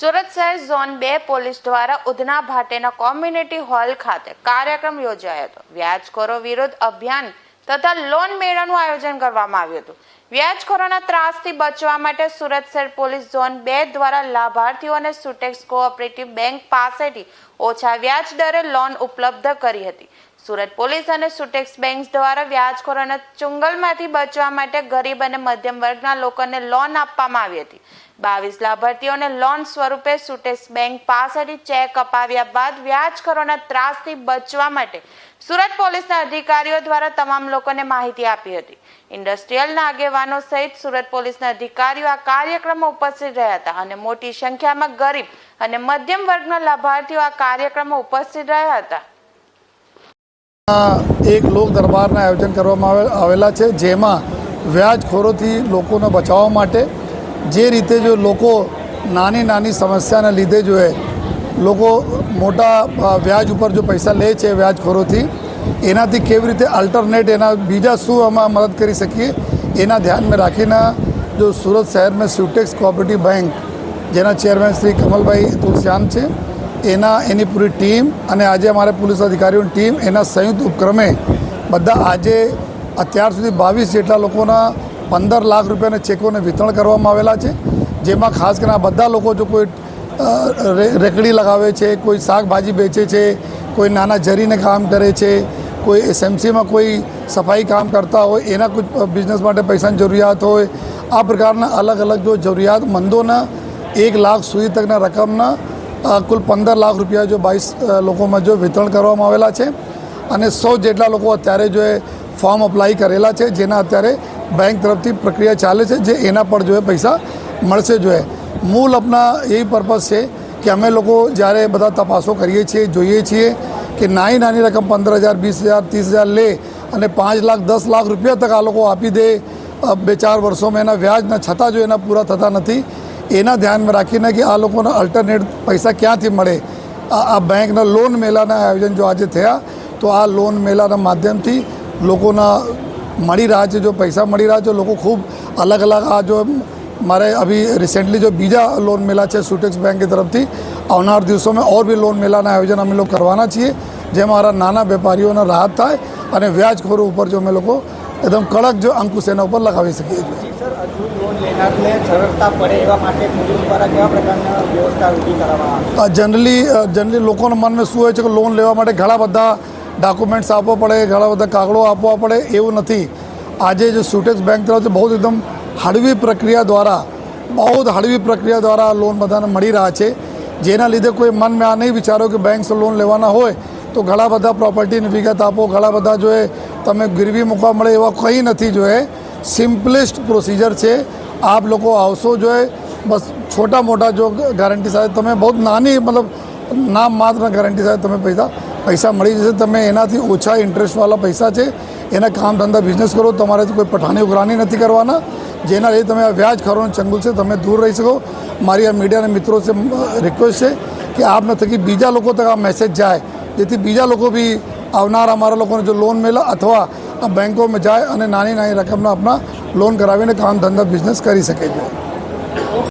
શહેર ઝોન બે પોલીસ દ્વારા ઉધના ભાટેના કોમ્યુનિટી હોલ ખાતે કાર્યક્રમ યોજાયો હતો. વ્યાજખોરો વિરુદ્ધ અભિયાન તથા લોન મેળાનું આયોજન કરવામાં આવ્યું હતું. વ્યાજખોરોના ત્રાસથી બચવા માટે સુરત શહેર પોલીસ ઝોન બે દ્વારા લાભાર્થીઓને સુટેક્સ કોઓપરેટિવ બેંક પાસેથી ઓછા વ્યાજ દરે લોન ઉપલબ્ધ કરી હતી. સુરત પોલીસ અને સુટેક્સ બેંક દ્વારા વ્યાજખોરોના ચુંગલમાંથી બચવા માટે ગરીબ અને મધ્યમ વર્ગના લોકોને લોન આપવામાં આવી હતી. બાવીસ લાભાર્થીઓને લોન સ્વરૂપે સુટેક્સ બેંક પાસેથી ચેક અપાવ્યા બાદ વ્યાજખોરોના ત્રાસથી બચવા માટે સુરત પોલીસના અધિકારીઓ દ્વારા તમામ લોકોને માહિતી આપી હતી. ઇન્ડસ્ટ્રીયલના આગેવાનો સહિત સુરત પોલીસના અધિકારીઓ આ કાર્યક્રમમાં ઉપસ્થિત રહ્યા હતા અને મોટી સંખ્યામાં ગરીબ અને મધ્યમ વર્ગના લાભાર્થીઓ આ કાર્યક્રમમાં ઉપસ્થિત રહ્યા હતા. એક લોક દરબારના આયોજન કરવામાં આવે- આવેલા છે, જેમાં વ્યાજખોરોથી લોકોને બચાવવા માટે જે રીતે જો લોકો નાની નાની સમસ્યાના લીધે જો લોકો મોટા વ્યાજ ઉપર જો પૈસા લે છે વ્યાજખોરોથી, એનાથી કેવી રીતે અલ્ટરનેટ એના બીજા શું આમાં મદદ કરી શકીએ? એના ધ્યાનમાં રાખીને જો સુરત શહેરમાં સ્યુટેક્સ કોઓપરેટિવ બેંક, જેના ચેરમેન શ્રી કમલભાઈ તુલશ્યામ છે, એના, એની પૂરી ટીમ અને આજે અમારા પોલીસ અધિકારીઓની ટીમ એના સંયુક્ત ઉપક્રમે બધા આજે અત્યાર સુધી બાવીસ જેટલા લોકોના પંદર લાખ રૂપિયાના ચેકોને વિતરણ કરવામાં આવેલા છે. જેમાં ખાસ કરીને બધા લોકો જો કોઈ રેકડી લગાવે છે, કોઈ શાકભાજી વેચે છે, કોઈ નાના જરીને કામ કરે છે કોઈ એસએમસીમાં કોઈ સફાઈ કામ કરતા હોય, એના કોઈ બિઝનેસ માટે પૈસાની જરૂરિયાત હોય, આ પ્રકારના અલગ અલગ જો જરૂરિયાતમંદોના એક લાખ સુધી તકના રકમના કુલ પંદર લાખ રૂપિયા જો બાવીસ લોકોમાં જો વિતરણ કરવામાં આવેલા છે. અને સો જેટલા લોકો અત્યારે જો એ ફોર્મ અપ્લાય કરેલા છે, જેના અત્યારે બેંક તરફથી પ્રક્રિયા ચાલે છે, જે એના પર જો પૈસા મળશે જો મૂળ આપના એ પર્પઝ છે કે અમે લોકો જ્યારે બધા તપાસો કરીએ છીએ, જોઈએ છીએ કે નાની નાની રકમ પંદર હજાર વીસ હજાર ત્રીસ હજાર લે અને પાંચ લાખ, દસ લાખ રૂપિયા તક આ લોકો આપી દે. બે ચાર વર્ષોમાં એના વ્યાજના છતાં જો એના પૂરા થતા નથી, એના ધ્યાનમાં રાખીને કે આ લોકોને અલ્ટરનેટ પૈસા ક્યાંથી મળે? આ બેંકના લોન મેળાના આયોજન જો આજે થયા, તો આ લોન મેળાના માધ્યમથી લોકોના મળી રહ્યા છે, જો પૈસા મળી રહ્યા છે, લોકો ખૂબ અલગ અલગ આ જો મારે અભી રિસેન્ટલી જો બીજા લોન મેળા છે સુટેક્સ બેંક તરફથી આવનાર દિવસોમાં ઓર બી લોન મેળાના આયોજન અમે લોકો કરવાના છીએ જેમાં મારા નાના વેપારીઓને રાહત થાય અને વ્યાજખોરો ઉપર જો અમે લોકો એકદમ કડક જો અંકુશ એના ઉપર લગાવી શકીએ છીએ. જનરલી જનરલી લોકોના મનમાં શું હોય છે કે લોન લેવા માટે ઘણા બધા ડોક્યુમેન્ટ્સ આપવા પડે ઘણા બધા કાગળો આપવા પડે એવું નથી. આજે જે સુટેક્સ બેંક તરફથી બહુ એકદમ હળવી પ્રક્રિયા દ્વારા બહુ જ હળવી પ્રક્રિયા દ્વારા લોન બધાને મળી રહ્યા છે. જેના લીધે કોઈ મનમાં આ નહીં વિચારો કે બેંક લોન લેવાના હોય તો ઘણા બધા પ્રોપર્ટીની વિગત આપો. ઘણા બધા જો તમે ગીરવી મૂકવા મળે એવા કંઈ નથી જો એ. સિમ્પલેસ્ટ પ્રોસિજર છે. આપ લોકો આવશો જો બસ છોટા મોટા જો ગારંટી સાથે તમે બહુ નાની મતલબ નામ માત્ર ગારંટી સાથે તમે પૈસા પૈસા મળી જશે. તમે એનાથી ઓછા ઇન્ટરેસ્ટવાળા પૈસા છે. એના કામ ધંધા બિઝનેસ કરો, તમારે કોઈ પઠાણી ઉઘરાણી નથી કરવાના. જેના લીધે તમે આ વ્યાજ ખરોનું ચંગુલ છે, તમે દૂર રહી શકો. મારી આ મીડિયાના મિત્રો છે રિક્વેસ્ટ છે કે આપના થકી બીજા લોકો તક આ મેસેજ જાય. જેથી બીજા લોકો બી આવનાર અમારા લોકોને જો લોન મેળે અથવા આ બેંકોમાં જાય અને નાની નાની રકમના આપણા લોન કરાવીને કામ ધંધા બિઝનેસ કરી શકે છે.